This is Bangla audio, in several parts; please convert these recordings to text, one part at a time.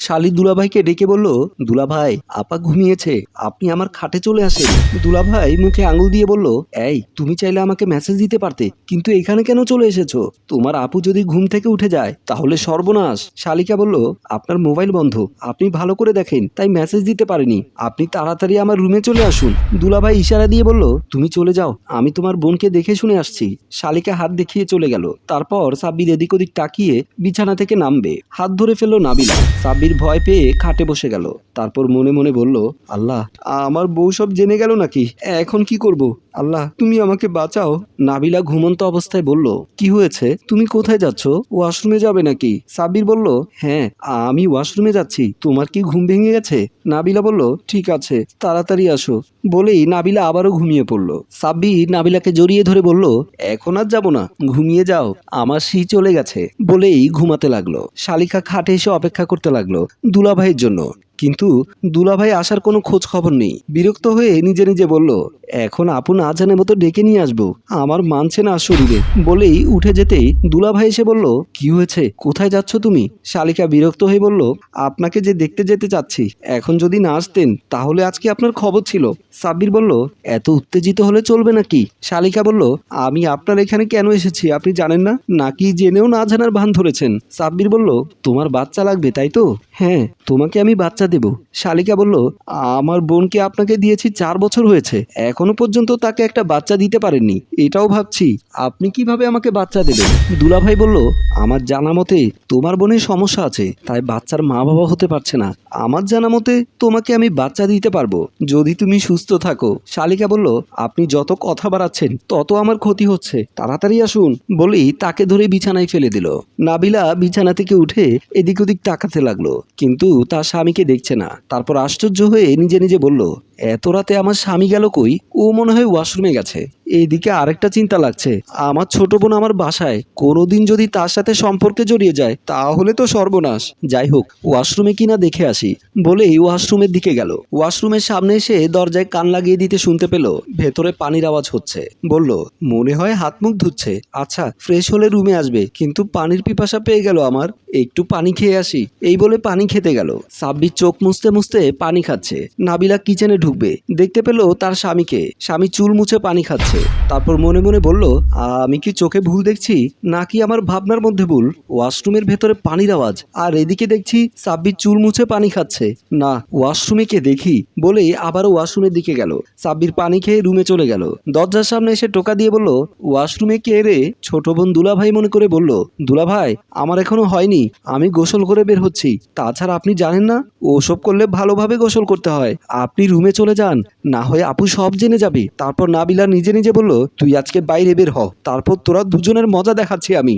শালি দুলাভাইকে ডেকে বলল, দুলাভাই, আপা ঘুমিয়েছে, আপনি আমার খাটে চলে আসেন। দুলাভাই মুখে আঙুল দিয়ে বলল, এই, তুমি চাইলে আমাকে মেসেজ দিতে পারতে, কিন্তু এখানে কেন চলে এসেছ? তোমার আপু যদি ঘুম থেকে উঠে যায়, তাহলে সর্বনাশ। শালিকা বলল, আপনার মোবাইল বন্ধ, আপনি ভালো করে দেখেন, তাই মেসেজ দিতে পারিনি। আপনি তাড়াতাড়ি আমার রুমে চলে আসুন। দুলাভাই ইশারা দিয়ে বলল, তুমি চলে যাও, আমি তোমার বোনকে দেখে শুনে আসছি। শালিকা হাত দেখিয়ে চলে গেল। তারপর সাব্বির এদিক ওদিক তাকিয়ে বিছানা থেকে নামবে। হাত ধরে ফেলল নাবিলা। সাব্বির ভয় পেয়ে খাটে বসে গেল। তারপর মনে মনে বলল, আল্লাহ, আমার বউ সব জেনে গেল নাকি? এখন কি করব? আল্লাহ, তুমি আমাকে বাঁচাও। নাবিলা ঘুমন্ত অবস্থায় বলল, কি হয়েছে? তুমি কোথায় যাচ্ছ? ওয়াশরুমে যাবে নাকি? সাব্বির বলল হ্যাঁ আমি ওয়াশরুমে যাচ্ছি। তোমার কি ঘুম ভেঙে গেছে? নাবিলা বলল, ঠিক আছে, তাড়াতাড়ি আসো। বলেই নাবিলা আবারও ঘুমিয়ে পড়ল। সাব্বির নাবিলাকে জড়িয়ে ধরে বলল, এখন আর যাব না, ঘুমিয়ে যাও, আমার শি চলে গেছে। বলেই ঘুমাতে লাগল। শালিকা খাটে এসে অপেক্ষা করতে লাগল। দুলাভাইয়ের জন্য। কিন্তু দুলাভাই আসার কোনো খোঁজ খবর নেই। বিরক্ত হয়ে নিজে নিজে বলল, এখন আপন না জানে মতো ডেকে নিয়ে আসব। আমার মানছে না শরীরে। বলেই উঠে যেতেই দুলাভাই এসে বলল, কি হয়েছে? কোথায় যাচ্ছ তুমি? শালিকা বিরক্ত হয়ে বলল, আপনাকে যে দেখতে যেতে চাচ্ছি, এখন যদি না আসতেন, তাহলে আজকে আপনার খবর ছিল। সাব্বির বলল, এত উত্তেজিত হলে চলবে নাকি? শালিকা বলল, আমি আপনার এখানে কেন এসেছি, আপনি জানেন না? নাকি জেনেও না জানার ভান ধরেছেন? সাব্বির বলল, তোমার বাচ্চা লাগবে, তাই তো? হ্যাঁ তোমাকে আমি বাচ্চা দেব। শালিকা বলল, আমার বোনকে আপনাকে দিয়েছি চার বছর হয়েছে। এখনও পর্যন্ত তাকে একটা বাচ্চা দিতে পারেননি। এটাও ভাবছি। আপনি কীভাবে আমাকে বাচ্চা দেবেন? দুলাভাই বলল, আমার জানা মতে তোমার বোনের সমস্যা আছে, তাই বাচ্চার মা বাবা হতে পারছে না। আমার জানা মতে তোমাকে আমি বাচ্চা দিতে পারব, যদি তুমি সুস্থ থাকো। শালিকা বলল, আপনি যত কথা বাড়াচ্ছেন, তত আমার ক্ষতি হচ্ছে। তাড়াতাড়ি আসুন। বলেই তাকে ধরে বিছানায় ফেলে দিল। নাবিলা বিছানা থেকে উঠে এদিক ওদিক তাকাতে লাগল। কিন্তু তার স্বামীকে দেখছে না। তারপর আশ্চর্য হয়ে নিজে নিজে বলল এত রাতে আমার স্বামী গেল কই? ও মনে হয় ওয়াশরুমে গেছে। এইদিকে আরেকটা চিন্তা লাগছে। আমার ছোট বোন আমার বাসায়। কোনোদিন যদি তার সাথে সম্পর্কে জড়িয়ে যায়, তাহলে তো সর্বনাশ। যাই হোক, ওয়াশরুমে কিনা দেখে আসি। বলেই ওয়াশরুমের দিকে গেল। ওয়াশরুমের সামনে এসে দরজায় কান লাগিয়ে দিতে শুনতে পেল, ভেতরে পানির আওয়াজ হচ্ছে। বলল, মনে হয় হাত মুখ ধুচ্ছে। আচ্ছা ফ্রেশ হলে রুমে আসবে। কিন্তু পানির পিপাসা পেয়ে গেল আমার। একটু পানি খেয়ে আসি। এই বলে পানি খেতে গেল। সাব্বির চোখ মুছতে মুছতে পানি খাচ্ছে। নাবিলা কিচেনে ঢুকবে। দেখতে পেল তার স্বামীকে। স্বামী চুল মুছে পানি খাচ্ছে। তারপর মনে মনে বলল, আমি কি চোখে ভুল দেখছি? নাকি আমার ভাবনার মধ্যে ভুল? ওয়াশরুমের ভেতরে পানির আওয়াজ। আর এদিকে দেখছি সাব্বির চুল মুছে পানি খাচ্ছে। না, ওয়াশরুমে কে দেখি? বলে আবারও ওয়াশরুমের দিকে গেল। সাব্বির পানি খেয়ে রুমে চলে গেল। দরজার সামনে এসে টোকা দিয়ে বলল, ওয়াশরুমে কে রে? ছোট বোন দুলাভাই মনে করে বলল, দুলাভাই, আমার এখনও হয়নি। আমি গোসল করে বের হচ্ছি। তাছাড়া আপনি জানেন না, ওসব করলে ভালোভাবে গোসল করতে হয়। আপনি রুমে চলে যান। না হয় আপু সব জেনে যাবে। তারপর নাবিলা নিজে নিজে বলল, তুই আজকে বাইরে বের হ। তারপর তোরা দুজনের মজা দেখাচ্ছি আমি।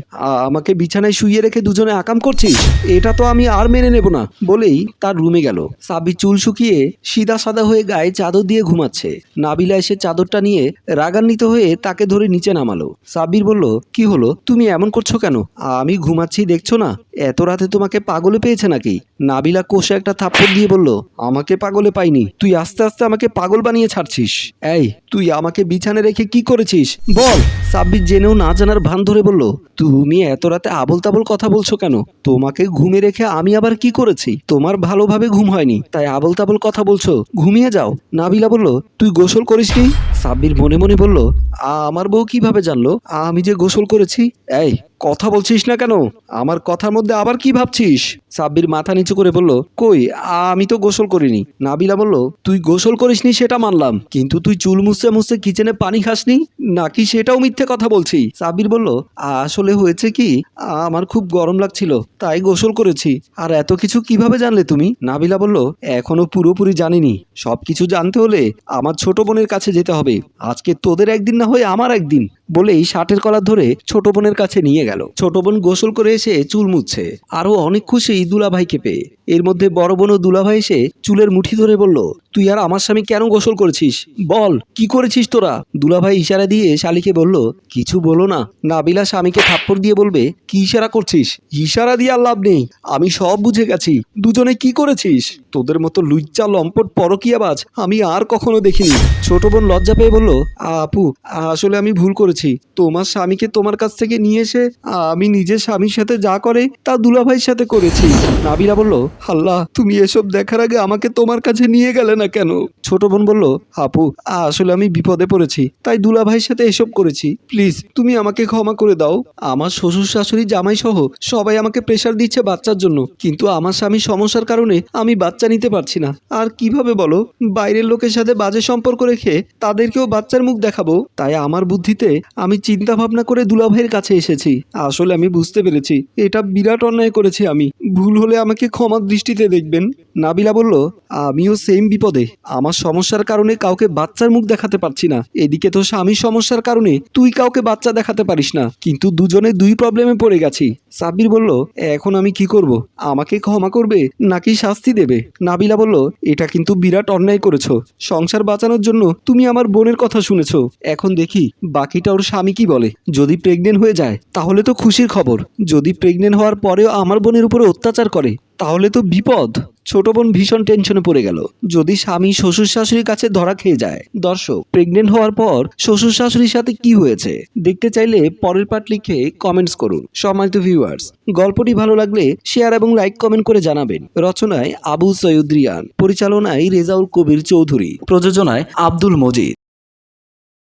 আমাকে বিছানায় শুইয়ে রেখে দুজনে আকাম করছিস? এটা তো আমি আর মেনে নেব না। বলেই তার রুমে গেল। সাবি চুল শুকিয়ে সিদা সাদা হয়ে গায়ে চাদর দিয়ে ঘুমাচ্ছে। নাবিলা এসে চাদরটা নিয়ে রাগান্বিত হয়ে তাকে ধরে নিচে নামালো। সাব্বির বলল, কি হলো? তুমি এমন করছ কেন? আমি ঘুমাচ্ছি, দেখছ না? এত রাতে তোমাকে পাগলে পেয়েছে নাকি? নাবিলা কোষে একটা থাপ্পড় দিয়ে বলল, আমাকে পাগলে পাইনি, তুই আস্তে আস্তে আমাকে পাগল বানিয়ে ছাড়ছিস। এই, তুই আমাকে বিছানে রেখে কি করেছিস? বল। সাব্বির জেনেও না জানার ভান ধরে বলল, তুমি এত রাতে আবল তাবল কথা বলছো কেন? তোমাকে ঘুমে রেখে আমি আবার কি করেছি? তোমার ভালোভাবে ঘুম হয়নি, তাই আবল তাবল কথা বলছো, ঘুমিয়ে যাও। নাবিলা বলল, তুই গোসল করিসনি? সাব্বির মনে মনে বলল আমার বউ কীভাবে জানলো? আমি যে গোসল করেছি? এই, কথা বলছিস না কেন? আমার কথার মধ্যে আবার কি ভাবছিস? সাব্বির মাথা নিচু করে বলল, কই, আমি তো গোসল করিনি। নাবিলা বলল, তুই গোসল করিসনি সেটা মানলাম, কিন্তু তুই চুল মুছতে মুছতে কিচেনে পানি খাসনি? নাকি সেটাও মিথ্যে কথা বলছি? সাব্বির বলল, আসলে হয়েছে কি, আমার খুব গরম লাগছিল, তাই গোসল করেছি। আর এত কিছু কীভাবে জানলে তুমি? নাবিলা বলল, এখনও পুরোপুরি জানিনি। সব কিছু জানতে হলে আমার ছোট বোনের কাছে যেতে হবে। আজকে তোদের একদিন না হয়ে আমার একদিন। বলেই শার্টের কলার ধরে ছোট বোনের কাছে নিয়ে গেল। ছোট বোন গোসল করে এসে চুল মুছছে। আরও অনেক খুশি দুলাভাইকে পেয়ে। এর মধ্যে বড় বোন ও দুলাভাই এসে চুলের মুঠি ধরে বলল, তুই আর আমার স্বামী কেন গোসল করেছিস? বল, কি করেছিস তোরা? দুলাভাই ইশারা দিয়ে শালিকে বলল, কিছু বলো না। নাবিলা স্বামীকে থাপ্পড় দিয়ে বলবে, কি ইশারা করছিস? ইশারা দিয়ে আর লাভ নেই। আমি সব বুঝে গেছি। দুজনে কি করেছিস? তোদের মতো লুচ্চা লম্পট পরকিয়াবাজ আমি আর কখনো দেখিনি। ছোট বোন লজ্জা পেয়ে বলল, আপু, আসলে আমি ভুল করেছি। তোমার স্বামীকে তোমার কাছ থেকে নিয়ে এসে, আমি নিজের স্বামীর সাথে যা করে, তা দুলাভাইয়ের সাথে করেছি। নাবিলা বলল, আল্লাহ, তুমি এসব দেখার আগে আমাকে তোমার কাছে নিয়ে গেলে না কেন? ছোট বোন বলল, আপু, আসলে আমি বিপদে পড়েছি, তাই দুলা ভাইয়ের সাথে এসব করেছি। প্লিজ, তুমি আমাকে ক্ষমা করে দাও। আমার শ্বশুর, শাশুড়ি জামাই সহ সবাই আমাকে প্রেশার দিচ্ছে বাচ্চার জন্য। কিন্তু আমার স্বামী সমস্যার কারণে আমি বাচ্চা নিতে পারছি না। আর কীভাবে বলো? বাইরের লোকের সাথে বাজে সম্পর্ক রেখে তাদেরকেও বাচ্চার মুখ দেখাবো। তাই আমার বুদ্ধিতে আমি চিন্তা ভাবনা করে দুলাভাইয়ের কাছে এসেছি। আসলে আমি বুঝতে পেরেছি, এটা বিরাট অন্যায় করেছি আমি। ভুল হলে আমাকে ক্ষমার দৃষ্টিতে দেখবেন। নাবিলা বলল, আমিও সেম বিপদে। আমার সমস্যার কারণে কাউকে বাচ্চার মুখ দেখাতে পারছি না। এদিকে তো স্বামীর সমস্যার কারণে তুই কাউকে বাচ্চা দেখাতে পারিস না। কিন্তু দুজনে দুই প্রবলেমে পড়ে গেছি। সাব্বির বলল, এখন আমি কি করব? আমাকে ক্ষমা করবে নাকি শাস্তি দেবে? নাবিলা বলল, এটা কিন্তু বিরাট অন্যায় করেছ। সংসার বাঁচানোর জন্য তুমি আমার বোনের কথা শুনেছো। এখন দেখি বাকিটা ওর স্বামী কি বলে। যদি প্রেগনেন্ট হয়ে যায়, তাহলে তো খুশির খবর। যদি প্রেগনেন্ট হওয়ার পরেও আমার বোনের উপরে অত্যাচার করে তাহলে তো বিপদ। ছোট বোন ভীষণ টেনশনে পড়ে গেল। যদি স্বামী শ্বশুর শাশুড়ির কাছে ধরা খেয়ে যায়। দর্শক প্রেগনেন্ট হওয়ার পর শ্বশুর শাশুড়ির সাথে কি হয়েছে? দেখতে চাইলে পরের পার্ট লিখে কমেন্টস করুন। সম্মানিত ভিউয়ার্স গল্পটি ভালো লাগলে শেয়ার এবং লাইক কমেন্ট করে জানাবেন। রচনায় আবু সৈয়দ রিয়ান, পরিচালনায় রেজাউল কবির চৌধুরী, প্রযোজনায় আব্দুল মজিদ।